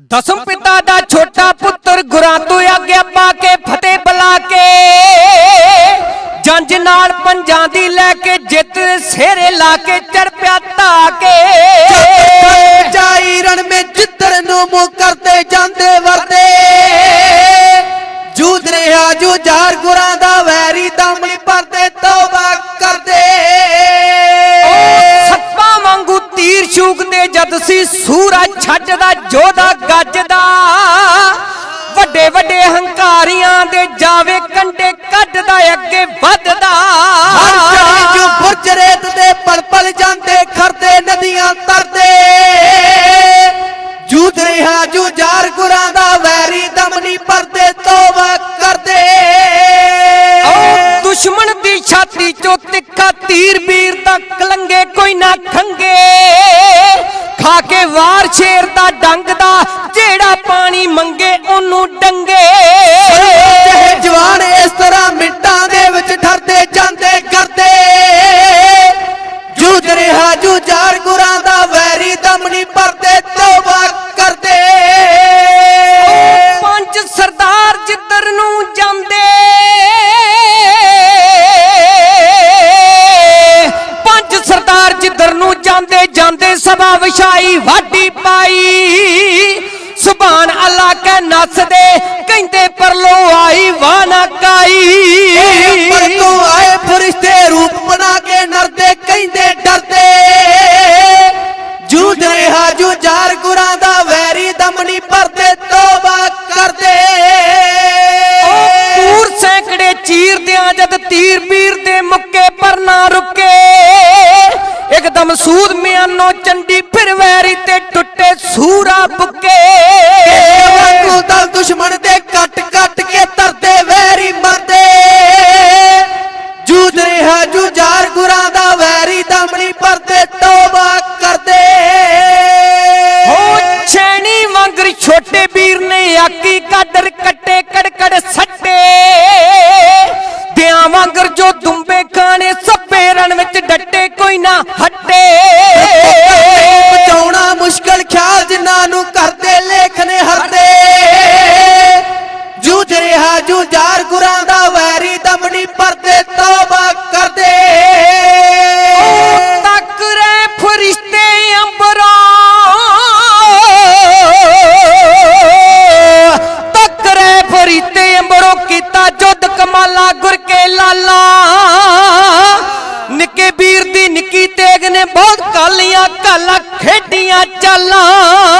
ਦਸਮ ਪਿਤਾ ਦਾ ਛੋਟਾ ਪੁੱਤਰ ਗੁਰਾਂ ਤੋਂ ਆਗਿਆ ਪਾ ਕੇ ਫਤਿਹ ਬੁਲਾ ਕੇ ਜੰਜ ਨਾਲ ਪੰਜਾਂ ਦੀ ਲੈ ਕੇ ਜਿੱਤ ਸਿਰੇ ਲਾ ਕੇ ਚੜ ਪਿਆ ਧਾ ਕੇ। ਚਾਈ ਰਣ ਮੇ ਜਿੱਤਰ ਨੂੰ ਮੂੰਹ ਕਰਦੇ ਜਾਂਦੇ ਵਰਦੇ ਜੂਝ ਰਿਹਾ ਜੂਝਾਰ ਗੁਰਾਂ ਦਾ ਛੂਕਦੇ ਜਦ ਸੀ ਸੂਰਾ ਛੱਜਦਾ ਜੋਧਾ ਗੱਜਦਾ। ਵੱਡੇ ਵੱਡੇ ਹੰਕਾਰੀਆਂ ਦੇ ਜਾਵੇ ਕੰਡੇ ਕੱਢਦਾ ਅੱਗੇ ਵੱਧਦਾ। ਹਰ ਚੜੀ ਜੋ ਬੁਰਜ ਰੇਤ ਦੇ ਪਲ ਪਲ ਜਾਂਦੇ ਖਰਦੇ ਨਦੀਆਂ ਤਰਦੇ। ਜੂਝ ਰਿਹਾ ਜੂਝਾਰ ਗੁਰਾਂ ਦਾ ਵੈਰੀ ਦਮਲੀ ਪਰਦੇ ਤੌਬਾ ਕਰਦੇ। ਓ ਦੁਸ਼ਮਣ ਦੀ ਛਾਤੀ ਚੋਂ ਤਿੱਖਾ ਤੀਰ ਵੀਰ ਦਾ ਕਲੰਗੇ ਕੋਈ ਨਾ ਖੰਗੇ। ਖਾ ਕੇ ਵਾਰ ਸ਼ੇਰ ਦਾ ਡੰਗ ਦਾ ਜਿਹੜਾ ਜਿੱਧਰ ਨੂੰ ਜਾਂਦੇ ਜਾਂਦੇ ਸਭਾ ਵਿਛਾਈ ਵਾਢੀ ਪਾਈ। ਸੁਭਾਨ ਅੱਲਾ ਕਹਿ ਨੱਸਦੇ ਕਹਿੰਦੇ ਪਰਲੋ ਆਈ ਵਾਨਾ ਕਾਈ। ਪਰ ਤੋਂ ਆਏ ਫਰਿਸ਼ਤੇ ਰੂਪ ਬਣਾ ਕੇ ਨਰਦੇ ਕਹਿੰਦੇ ਡਰਦੇ। ਜੂਝ ਰਿਹਾ ਜੂਝਾਰ ਗੁਰਾਂ ਦਾ ਵੈਰੀ ਦਮਨੀ ਪਰਦੇ ਤੌਬਾ ਕਰਦੇ। ਉਹ ਪੂਰ ਸੈਂਕੜੇ ਚੀਰਦਿਆਂ ਜਦ ਤੀਰ ਵੀਰ ਦੇ ਮੁੱਕੇ ਪਰ ਨਾ ਰੁਕੇ। ਇੱਕਦਮ ਸੂਦ ਮਿਆਨੋ ਚੰਡੀ ਫਿਰ ਵੈਰੀ ਤੇ ਟੁੱਟੇ ਸੂਰਾ ਬੁੱਕੇ। ਵਾਂਗੂ ਦਲ ਦੁਸ਼ਮਣ ਦੇ ਕੱਟ ਕੱਟ ਕੇ ਤਰਦੇ ਵੈਰੀ ਮਰਦੇ। ਜੂਝ ਰਿਹਾ ਜੂਝਾਰ ਗੁਰਾਂ ਦਾ ਵੈਰੀ ਦਮਨੀ ਪਰਦੇ ਤੌਬਾ ਕਰਦੇ। ਹੋ ਛੈਣੀ ਵਾਂਗਰ ਛੋਟੇ ਵੀਰ ਨੇ ਆਕੀ ਕਾਦਰ ਕੱਟੇ, ਕੜਕੜ ਸੱਟੇ। ਦਿਆਂ ਵਾਂਗਰ ਜੋ ਦੁੰਬੇ ਖਾਣੇ, ਸੱਪੇ ਰਣ ਵਿੱਚ ਡੱਟੇ, ਕੋਈ ਨਾ ਰਿਹਾ ਜੂਝਾਰ ਗੁਰਾਂ ਦਾ ਵੈਰੀ ਦਮਨੀ ਪਰਦੇ, ਤੌਬਾ ਕਰਦੇ। ਤੱਕ ਰੇ ਫਰਿਸ਼ਤੇ ਅੰਬਰੋਂ। ਤੱਕ ਰੇ ਫਰਿਸ਼ਤੇ ਅੰਬਰੋਂ ਕੀਤਾ ਜੁੱਧ ਕਮਾਲਾ, ਗੁਰ ਕੇ ਲਾਲਾ। ਨਿੱਕੇ ਵੀਰ ਦੀ ਨਿੱਕੀ ਤੇਗ ਨੇ ਬਹੁਤ ਕਾਲੀਆਂ ਕਾਲਾਂ ਖੇਡੀਆਂ ਚਾਲਾਂ।